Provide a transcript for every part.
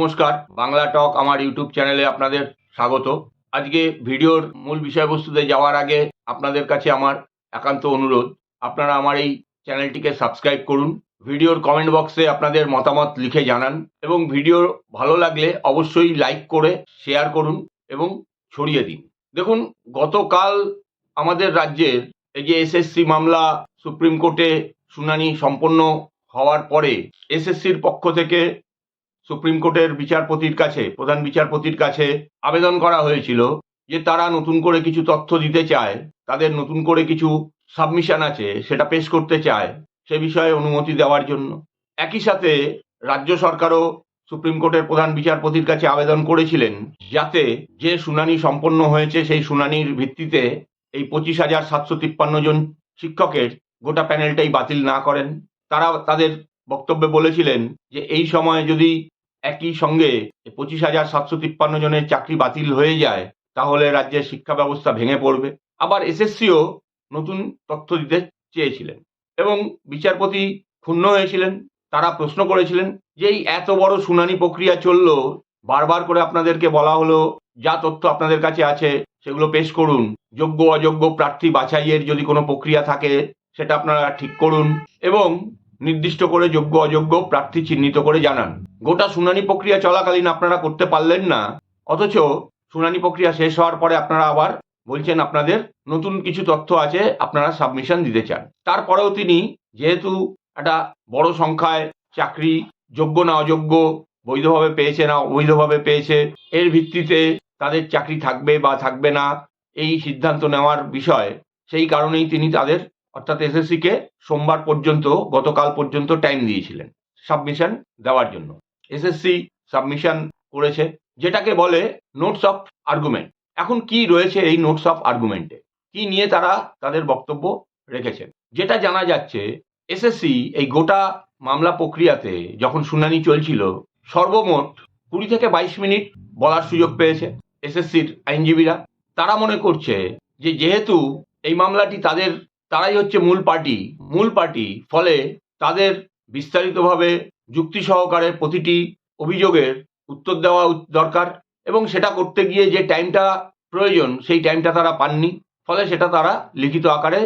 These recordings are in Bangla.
নমস্কার। বাংলা টক আমার ইউটিউব চ্যানেলে আপনাদের স্বাগত। আজকে ভিডিওর মূল বিষয়বস্তুতে যাওয়ার আগে আপনাদের কাছে আমার একান্ত অনুরোধ। আপনারা আমার এই চ্যানেলটিকে সাবস্ক্রাইব করুন, ভিডিওর কমেন্ট বক্সে আপনাদের মতামত লিখে জানান এবং ভিডিও ভালো লাগলে অবশ্যই লাইক করে, শেয়ার করুন এবং ছড়িয়ে দিন। দেখুন, গতকাল আমাদের রাজ্যের এই যে এসএসসি মামলা, সুপ্রিম কোর্টে শুনানি সম্পন্ন হওয়ার পরে এসএসসির পক্ষ থেকে সুপ্রিম কোর্টের বিচারপতির কাছে, প্রধান বিচারপতির কাছে আবেদন করা হয়েছিল যে তারা নতুন করে কিছু তথ্য দিতে চায়, তাদের নতুন করে কিছু সাবমিশন আছে, সেটা পেশ করতে চায়, সে বিষয়ে অনুমতি দেওয়ার জন্য। একই সাথে রাজ্য সরকারও সুপ্রিম কোর্টের প্রধান বিচারপতির কাছে আবেদন করেছিলেন যাতে যে শুনানি সম্পন্ন হয়েছে, সেই শুনানির ভিত্তিতে এই পঁচিশ হাজার সাতশো তিপ্পান্ন জন শিক্ষকের গোটা প্যানেলটাই বাতিল না করেন। তারা তাদের বক্তব্যে বলেছিলেন যে এই সময়ে যদি একই সঙ্গে পঁচিশ হাজার সাতশো তিপ্পান্ন জনের চাকরি বাতিল হয়ে যায়, তাহলে রাজ্যের শিক্ষা ব্যবস্থা ভেঙে পড়বে। আবার এসএসসিও নতুন তথ্য দিতে চেয়েছিলেন এবং বিচারপতি ক্ষুণ্ণ হয়েছিলেন, তারা প্রশ্ন করেছিলেন যে এই এত বড় শুনানি প্রক্রিয়া চলল, বারবার করে আপনাদেরকে বলা হলো, যা তথ্য আপনাদের কাছে আছে সেগুলো পেশ করুন, যোগ্য অযোগ্য প্রার্থী বাছাইয়ের যদি কোনো প্রক্রিয়া থাকে, সেটা আপনারা ঠিক করুন এবং নির্দিষ্ট করে যোগ্য, অযোগ্য প্রার্থী চিহ্নিত করে জানান। গোটা শুনানি প্রক্রিয়া চলাকালীন আপনারা করতে পারলেন না। অথচ শুনানি প্রক্রিয়া শেষ হওয়ার পরে আপনারা আবার বলছেন আপনাদের নতুন কিছু তথ্য আছে, আপনারা সাবমিশন দিতে চান। তারপরেও তিনি যেহেতু একটা বড় সংখ্যায় চাকরি, যোগ্য না অযোগ্য, বৈধভাবে পেয়েছে না অবৈধভাবে পেয়েছে, এর ভিত্তিতে তাদের চাকরি থাকবে বা থাকবে না, এই সিদ্ধান্ত নেওয়ার বিষয়, সেই কারণেই তিনি তাদের অর্থাৎ এসএসসিকে সোমবার পর্যন্ত, গতকাল পর্যন্ত টাইম দিয়েছিলেন সাবমিশন দেওয়ার জন্য। এসএসসি সাবমিশন করেছে, যেটাকে বলে নোটস অফ আর্গুমেন্ট এখন কি রয়েছে এই নোটস অফ আর্গুমেন্টে কি নিয়ে তারা তাদের বক্তব্য রেখেছেন? যেটা জানা যাচ্ছে এসএসসি এই গোটা মামলা প্রক্রিয়াতে যখন শুনানি চলছিল, সর্বমোট কুড়ি থেকে বাইশ মিনিট বলার সুযোগ পেয়েছে এসএসসির আইনজীবীরা। তারা মনে করছে যে যেহেতু এই মামলাটি তাদের তারাই হচ্ছে মূল পার্টি। মূল পার্টি ফলে তাদের বিস্তারিতভাবে যুক্তি সহকারে প্রতিটি অভিযোগের উত্তর দেওয়া দরকার এবং সেটা করতে গিয়ে যে টাইমটা প্রয়োজন, সেই টাইমটা তারা পাননি। ফলে সেটা তারা লিখিত আকারে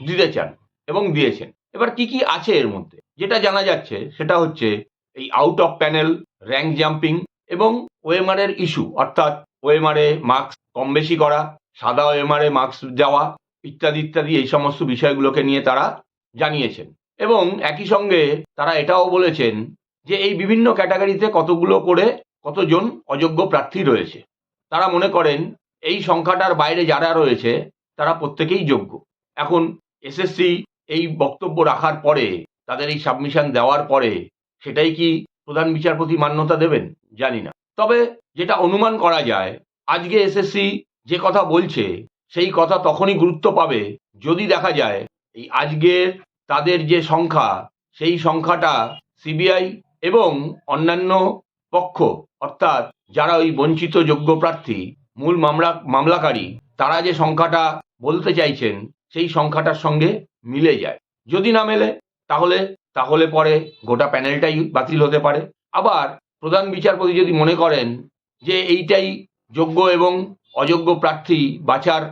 দিতে চান এবং দিয়েছেন। এবার কি কি আছে এর মধ্যে? যেটা জানা যাচ্ছে সেটা হচ্ছে এই out of panel rank jumping এবং ওএমআর এর ইস্যু অর্থাৎ ওএমআর এ মার্কস কম বেশি করা, সাদা ওএমআর এ মার্কস দেওয়া ইত্যাদি ইত্যাদি এই সমস্ত বিষয়গুলোকে নিয়ে তারা জানিয়েছেন। এবং একই সঙ্গে তারা এটাও বলেছেন যে এই বিভিন্ন ক্যাটাগরিতে কতগুলো করে কতজন অযোগ্য প্রার্থী রয়েছে। তারা মনে করেন এই সংখ্যাটার বাইরে যারা রয়েছে, তারা প্রত্যেকেই যোগ্য। এখন এসএসসি এই বক্তব্য রাখার পরে, তাদের এই সাবমিশন দেওয়ার পরে, সেটাই কি প্রধান বিচারপতি মান্যতা দেবেন? জানি না। তবে যেটা অনুমান করা যায়, আজকে এসএসসি যে কথা বলছে সেই কথা তখনই গুরুত্ব পাবে। যদি দেখা যায়, এই আজকের তাদের যে সংখ্যা, সেই সংখ্যাটা সিবিআই এবং অন্যান্য পক্ষ, অর্থাৎ যারা ওই বঞ্চিত যোগ্য প্রার্থী, মূল মামলা, মামলাকারী, তারা যে সংখ্যাটা বলতে চাইছেন, সেই সংখ্যাটার সঙ্গে মিলে যায়। যদি না মেলে, তাহলে তাহলে পরে গোটা প্যানেলটাই বাতিল হতে পারে। আবার প্রধান বিচারপতি যদি মনে করেন যে এইটাই যোগ্য এবং অযোগ্য প্রার্থী বাছার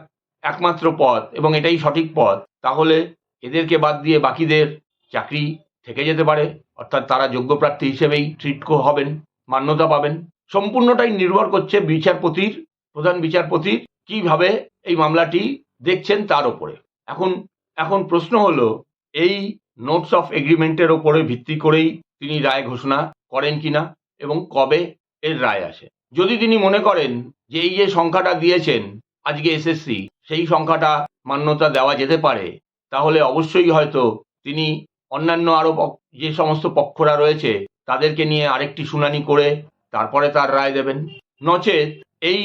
একমাত্র পথ এবং এটাই সঠিক পথ, তাহলে এদেরকে বাদ দিয়ে বাকিদের চাকরি থেকে যেতে পারে। অর্থাৎ তারা যোগ্য প্রার্থী হিসেবেই ট্রিট হবেন, মান্যতা পাবেন। সম্পূর্ণটাই নির্ভর করছে বিচারপতির, প্রধান বিচারপতির কীভাবে এই মামলাটি দেখছেন তার ওপরে। এখন এখন প্রশ্ন হলো, এই নোটস অফ এগ্রিমেন্টের ওপরে ভিত্তি করেই তিনি রায় ঘোষণা করেন কিনা এবং কবে এর রায় আসে? যদি তিনি মনে করেন যে এই যে সংখ্যাটা দিয়েছেন আজকে এসএসসি, সেই সংখ্যাটা মান্যতা দেওয়া যেতে পারে, তাহলে অবশ্যই হয়তো তিনি অন্যান্য আরও যে সমস্ত পক্ষরা রয়েছে, তাদেরকে নিয়ে আরেকটি শুনানি করে তারপরে তার রায় দেবেন। নচেত এই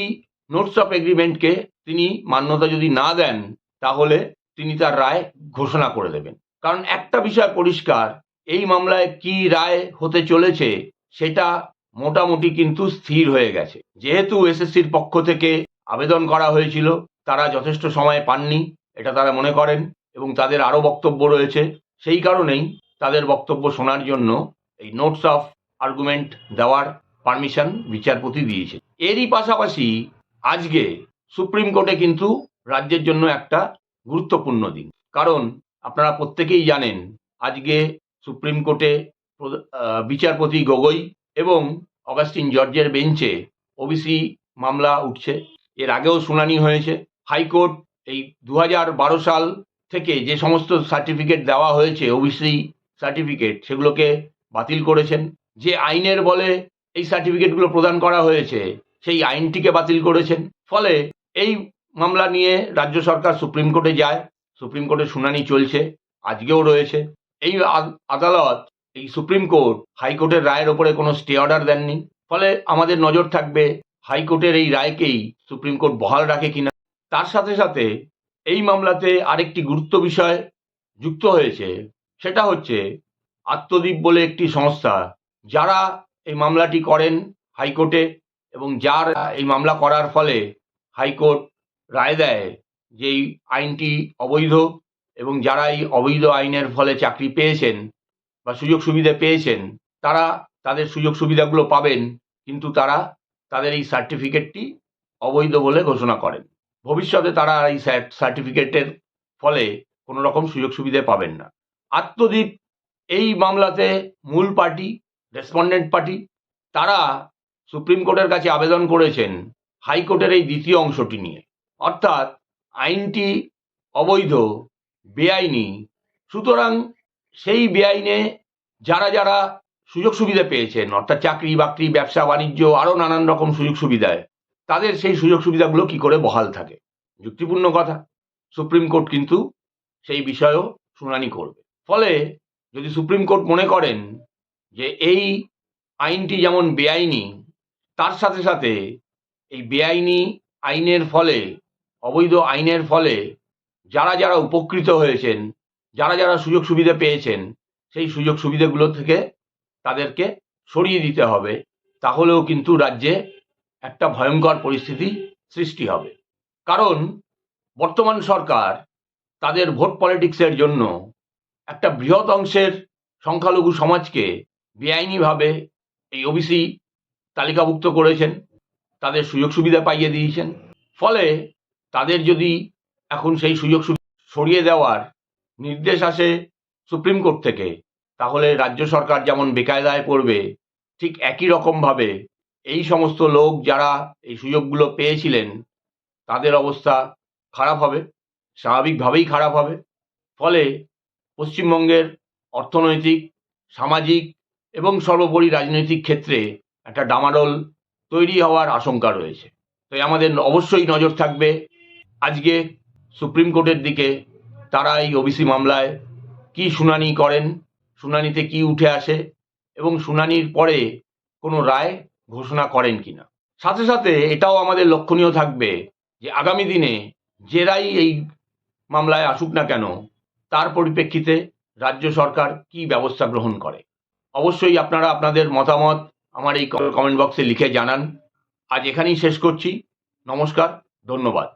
নোটস অফ এগ্রিমেন্টকে তিনি মান্যতা যদি না দেন, তাহলে তিনি তার রায় ঘোষণা করে দেবেন। কারণ একটা বিষয় পরিষ্কার, এই মামলায় কি রায় হতে চলেছে, সেটা মোটামুটি কিন্তু স্থির হয়ে গেছে। যেহেতু এসএসসির পক্ষ থেকে আবেদন করা হয়েছিল, তারা যথেষ্ট সময় পাননি, এটা তারা মনে করেন, এবং তাদের আরও বক্তব্য রয়েছে। সেই কারণেই তাদের বক্তব্য শোনার জন্য এই নোটস অফ আর্গুমেন্ট দেওয়ার পারমিশন বিচারপতি দিয়েছে এরই পাশাপাশি আজকে সুপ্রিম কোর্টে কিন্তু রাজ্যের জন্য একটা গুরুত্বপূর্ণ দিন। কারণ আপনারা প্রত্যেকেই জানেন, আজকে সুপ্রিম কোর্টে বিচারপতি গগৈ এবং অগাস্টিন জর্জের বেঞ্চে ওবিসি মামলা উঠছে। এর আগেও শুনানি হয়েছে। হাইকোর্ট এই দু বারো সাল থেকে যে সমস্ত সার্টিফিকেট দেওয়া হয়েছে, ওবিসি সার্টিফিকেট, সেগুলোকে বাতিল করেছেন। যে আইনের বলে এই সার্টিফিকেটগুলো প্রদান করা হয়েছে, সেই আইনটিকে বাতিল করেছেন। ফলে এই মামলা নিয়ে রাজ্য সরকার সুপ্রিম কোর্টে যায়। সুপ্রিম কোর্টে শুনানি চলছে, আজকেও রয়েছে। এই আদালত এই সুপ্রিম কোর্ট হাইকোর্টের রায়ের ওপরে কোনো স্টে অর্ডার দেননি। ফলে আমাদের নজর থাকবে হাইকোর্টের এই রায়কেই সুপ্রিম কোর্ট বহাল রাখে কিনা। তার সাথে সাথে এই মামলাতে আরেকটি গুরুত্ব বিষয় যুক্ত হয়েছে। সেটা হচ্ছে আত্মদ্বীপ বলে একটি সংস্থা, যারা এই মামলাটি করেন হাইকোর্টে এবং যার এই মামলা করার ফলে হাইকোর্ট রায় দেয় যে এই আইনটি অবৈধ এবং যারা এই অবৈধ আইনের ফলে চাকরি পেয়েছেন বা সুযোগ সুবিধা পেয়েছেন, তারা তাদের সুযোগ সুবিধাগুলো পাবেন, কিন্তু তারা তাদের এই সার্টিফিকেটটি অবৈধ বলে ঘোষণা করেন। ভবিষ্যতে তারা এই সার্টিফিকেটের ফলে কোনো রকম সুযোগ সুবিধা পাবেন না। আত্মদ্বীপ এই মামলাতে মূল পার্টি রেসপন্ডেন্ট পার্টি, তারা সুপ্রিম কোর্টের কাছে আবেদন করেছেন হাইকোর্টের এই দ্বিতীয় অংশটি নিয়ে। অর্থাৎ আইনটি অবৈধ, বেআইনি। সুতরাং সেই বেআইনে যারা যারা সুযোগ সুবিধা পেয়েছেন, অর্থাৎ চাকরি বাকরি, ব্যবসা, বাণিজ্য আরও নানান রকম সুযোগ সুবিধায়, তাদের সেই সুযোগ সুবিধাগুলো কি করে বহাল থাকে? যুক্তিপূর্ণ কথা। সুপ্রিম কোর্ট কিন্তু সেই বিষয়েও শুনানি করবে। ফলে যদি সুপ্রিম কোর্ট মনে করেন যে এই আইনটি যেমন বেআইনি, তার সাথে সাথে এই বেআইনি আইনের ফলে, অবৈধ আইনের ফলে যারা যারা উপকৃত হয়েছেন যারা যারা সুযোগ সুবিধা পেয়েছেন, সেই সুযোগ সুবিধাগুলো থেকে তাদেরকে সরিয়ে দিতে হবে, তাহলেও কিন্তু রাজ্যে একটা ভয়ঙ্কর পরিস্থিতি সৃষ্টি হবে। কারণ বর্তমান সরকার তাদের ভোট পলিটিক্সের জন্য একটা বৃহৎ অংশের সংখ্যালঘু সমাজকে বেআইনিভাবে এই ওবিসি তালিকাভুক্ত করেছেন, তাদের সুযোগ সুবিধা পাইয়ে দিয়েছেন। ফলে তাদের যদি এখন সেই সুযোগ সুবিধা সরিয়ে দেওয়ার নির্দেশ আসে সুপ্রিম কোর্ট থেকে। তাহলে রাজ্য সরকার যেমন বেকায়দায় পড়বে, ঠিক একই রকমভাবে এই সমস্ত লোক যারা এই সুযোগগুলো পেয়েছিলেন, তাদের অবস্থা খারাপ হবে, স্বাভাবিকভাবেই খারাপ হবে। ফলে পশ্চিমবঙ্গের অর্থনৈতিক, সামাজিক এবং সর্বোপরি রাজনৈতিক ক্ষেত্রে একটা ডামাডোল তৈরি হওয়ার আশঙ্কা রয়েছে। তাই আমাদের অবশ্যই নজর থাকবে আজকে সুপ্রিম কোর্টের দিকে তারা এই ওবিসি মামলায় কি শুনানি করেন, শুনানিতে কি উঠে আসে এবং শুনানির পরে কোনো রায় ঘোষণা করেন কিনা। সাথে সাথে এটাও আমাদের লক্ষণীয় থাকবে যে আগামী দিনে জেরাই এই মামলায় আসুক না কেন, তার পরিপ্রেক্ষিতে রাজ্য সরকার কি ব্যবস্থা গ্রহণ করে। অবশ্যই আপনারা আপনাদের মতামত আমার এই কমেন্ট বক্সে লিখে জানান। আজ এখানেই শেষ করছি। নমস্কার, ধন্যবাদ।